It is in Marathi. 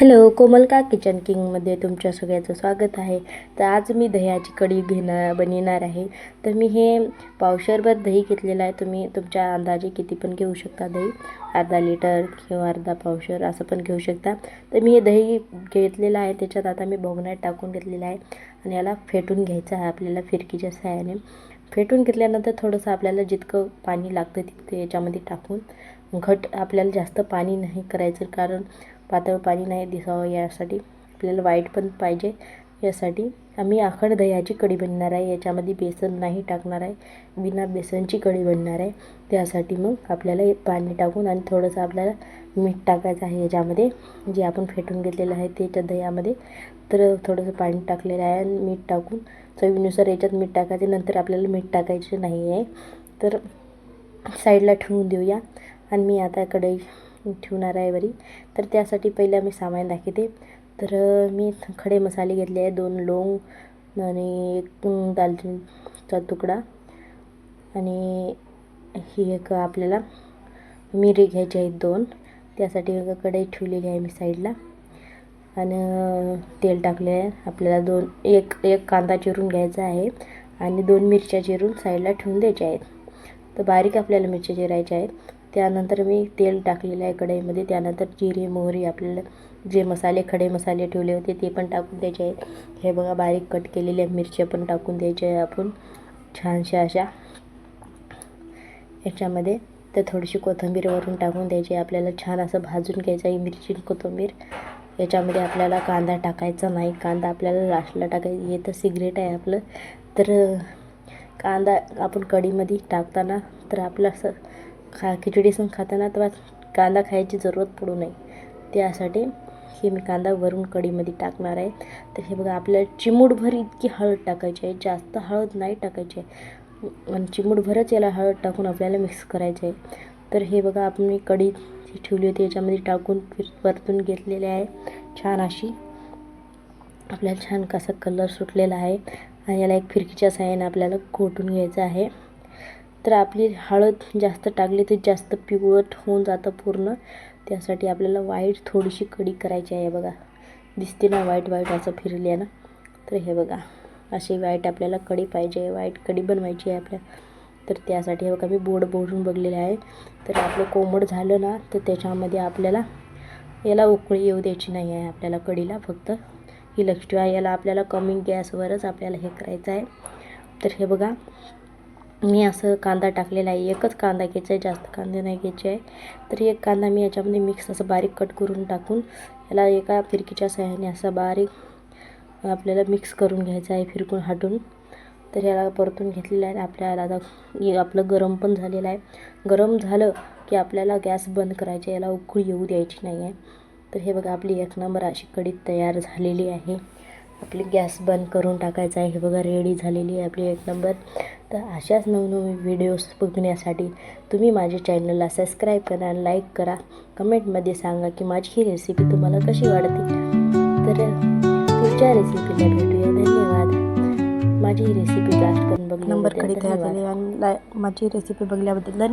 हॅलो कोमलका किचन किंगमध्ये तुमच्या सगळ्याचं स्वागत आहे. तर आज मी दह्याची कढी घेणार बनविणार आहे. तर मी हे पावशरभर दही घेतलेलं आहे. तुम्ही तुमच्या अंदाजे किती पण घेऊ शकता दही. अर्धा लिटर किंवा अर्धा पावशर असं पण घेऊ शकता. तर मी हे दही घेतलेलं आहे. त्याच्यात आता मी बोगण्यात टाकून घेतलेलं आहे. आणि याला फेटून घ्यायचं आहे आपल्याला फिरकीच्या सहाय्याने. फेटून घेतल्यानंतर थोडंसं आपल्याला जितकं पाणी लागतं तितकं याच्यामध्ये टाकून. घट आपल्याला जास्त पाणी नाही करायचं कारण पातळ पाणी नाही दिसावं यासाठी. आपल्याला वाईट पण पाहिजे यासाठी. आम्ही आखड दह्याची कढी बनणार आहे. याच्यामध्ये बेसन नाही टाकणार आहे. बिना बेसनची कढी बनणार आहे. त्यासाठी मग आपल्याला पाणी टाकून आणि थोडंसं आपल्याला मीठ टाकायचं आहे याच्यामध्ये. जे आपण फेटून घेतलेलं आहे त्याच्या दह्यामध्ये. तर थोडंसं पाणी टाकलेलं आहे आणि मीठ टाकून. चवीनुसार याच्यात मीठ टाकायचे नंतर आपल्याला मीठ टाकायचे नाही आहे तर साईडला ठेवून देऊया. आणि मी आता कढई ठेवणार आहे वरी. तर त्यासाठी पहिलं मी सामान दाखवते. तर मी खडे मसाले घेतले आहे दोन लोंग आणि एक दालचिनीचा तुकडा आणि ही एक आपल्याला मिरी घ्यायची आहेत दोन. त्यासाठी एक कढई ठेवलेली आहे मी साईडला आणि तेल टाकले आहे आपल्याला दोन एक एक कांदा चिरून घ्यायचा आहे आणि दोन मिरच्या चिरून साईडला ठेवून द्यायच्या आहेत. तर बारीक आपल्याला मिरच्या चिरायच्या आहेत. त्यानंतर मी तेल टाकलेलं आहे कढईमध्ये. त्यानंतर जिरे मोहरी आपल्याला जे मसाले खडे मसाले ठेवले होते ते पण टाकून द्यायचे आहेत. हे बघा बारीक कट केलेल्या मिरच्या पण टाकून द्यायच्या आहे आपण. छानशा अशा. याच्यामध्ये तर थोडीशी कोथिंबीर वरून टाकून द्यायची आहे. आपल्याला छान असं भाजून घ्यायचं आहे मिरची कोथिंबीर. याच्यामध्ये आपल्याला कांदा टाकायचा नाही. कांदा आपल्याला लास्टला टाकायचा. हे तर सिगरेट आहे आपलं. तर कांदा आपण कढीमध्ये टाकताना तर आपलं असं खा खिचडी संग खाताना तेव्हा कांदा खायची जरूरत पडू नये. त्यासाठी हे मी कांदा वरून कढीमध्ये टाकणार आहे. तर हे बघा आपल्याला चिमूटभर इतकी हळद टाकायची आहे. जास्त हळद नाही टाकायची आहे. आणि चिमूटभरच याला हळद टाकून आपल्याला मिक्स करायचं आहे. तर हे बघा आपण मी कढी जी ठेवली होती याच्यामध्ये टाकून फिर परतून घेतलेले आहे. छान अशी. आपल्याला छान कसा कलर सुटलेला आहे. आणि याला एक फिरकीच्या साह्याने आपल्याला घोटून घ्यायचं आहे. तर आपली हळद जास्त टाकली तर जास्त पिवळट होऊन जातं पूर्ण. त्यासाठी आपल्याला वाईट थोडीशी कढी करायची आहे बघा. दिसते ना वाईट वाईट असं फिरले ना तर हे बघा अशी वाईट आपल्याला कढी पाहिजे वाईट कढी बनवायची आहे आपल्या. तर त्यासाठी हे बघा मी बोर्ड बोलून बघलेलं आहे. तर आपलं कोंबड झालं ना तर त्याच्यामध्ये आपल्याला याला उकळी येऊ द्यायची नाही आहे आपल्याला कढीला फक्त. ही लक्ष ठेवा याला आपल्याला कमी गॅसवरच आपल्याला हे करायचं आहे. तर हे बघा मी असं कांदा टाकलेला आहे. एकच कांदा घ्यायचा आहे जास्त कांदे नाही घ्यायचे आहे. तर एक कांदा मी याच्यामध्ये मिक्स असं बारीक कट करून टाकून याला एका फिरकीच्या सहाय्याने असं बारीक आपल्याला मिक्स करून घ्यायचं आहे फिरकून हटून. तर याला परतून घेतलेलं आहे. आपल्याला आता आपलं गरम पण झालेलं आहे. गरम झालं की आपल्याला गॅस बंद करायचे याला उकळी येऊ द्यायची नाही आहे. तर हे बघा आपली एक नंबर अशी कढी तयार झालेली आहे. आपली गॅस बंद करून टाकायचा आहे. हे बघा रेडी झालेली आहे आपली एक नंबर तर अशाच नवनवीन व्हिडिओज बघण्यासाठी तुम्ही माझ्या चॅनलला सबस्क्राईब करा लाईक करा. कमेंटमध्ये सांगा की माझी ही रेसिपी तुम्हाला कशी वाटते. तर पुढच्या रेसिपीला भेटूया. धन्यवाद. माझी ही रेसिपी लास्ट पण नंबर बघल्याबद्दलकडे तयार झाले आणि लाय माझी रेसिपी बघल्याबद्दल धन्यवाद.